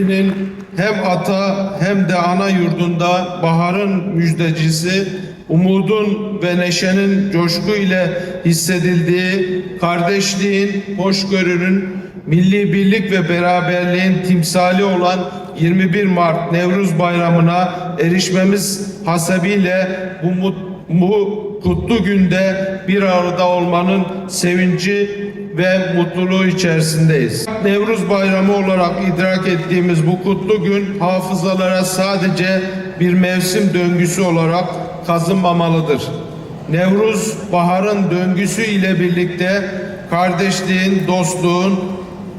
milletinin hem ata hem de ana yurdunda baharın müjdecisi, umudun ve neşenin coşku ile hissedildiği, kardeşliğin, hoşgörünün, milli birlik ve beraberliğin timsali olan 21 Mart Nevruz Bayramı'na erişmemiz hasebiyle bu, bu kutlu günde bir arada olmanın sevinci ve mutluluğu içerisindeyiz. Nevruz Bayramı olarak idrak ettiğimiz bu kutlu gün hafızalara sadece bir mevsim döngüsü olarak kazınmamalıdır. Nevruz baharın döngüsü ile birlikte kardeşliğin, dostluğun,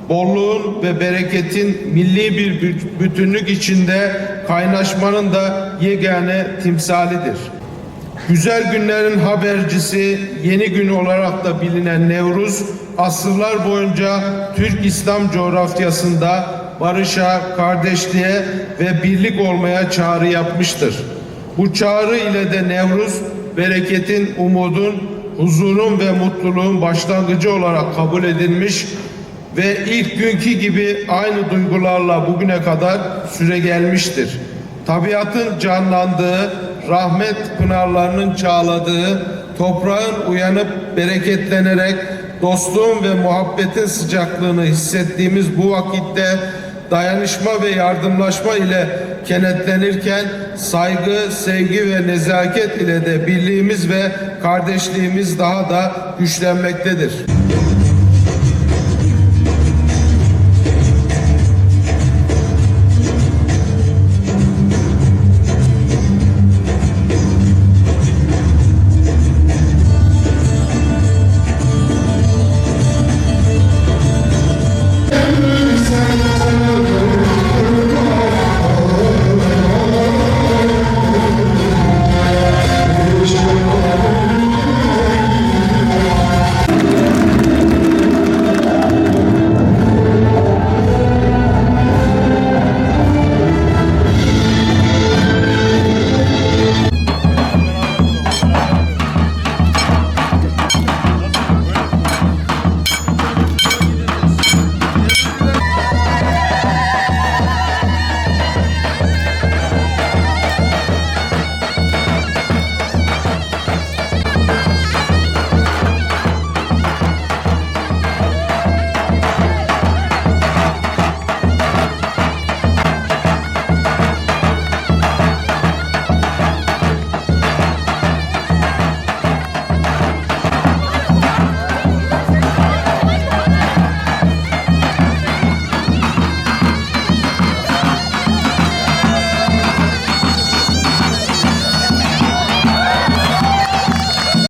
bolluğun ve bereketin milli bir büt- bütünlük içinde kaynaşmanın da yegane timsalidir. Güzel günlerin habercisi yeni gün olarak da bilinen Nevruz asırlar boyunca Türk İslam coğrafyasında barışa, kardeşliğe ve birlik olmaya çağrı yapmıştır. Bu çağrı ile de Nevruz bereketin, umudun, huzurun ve mutluluğun başlangıcı olarak kabul edilmiş ve ilk günkü gibi aynı duygularla bugüne kadar süre gelmiştir. Tabiatın canlandığı, rahmet pınarlarının çağladığı, toprağın uyanıp bereketlenerek dostluğun ve muhabbetin sıcaklığını hissettiğimiz bu vakitte dayanışma ve yardımlaşma ile kenetlenirken saygı, sevgi ve nezaket ile de birliğimiz ve kardeşliğimiz daha da güçlenmektedir.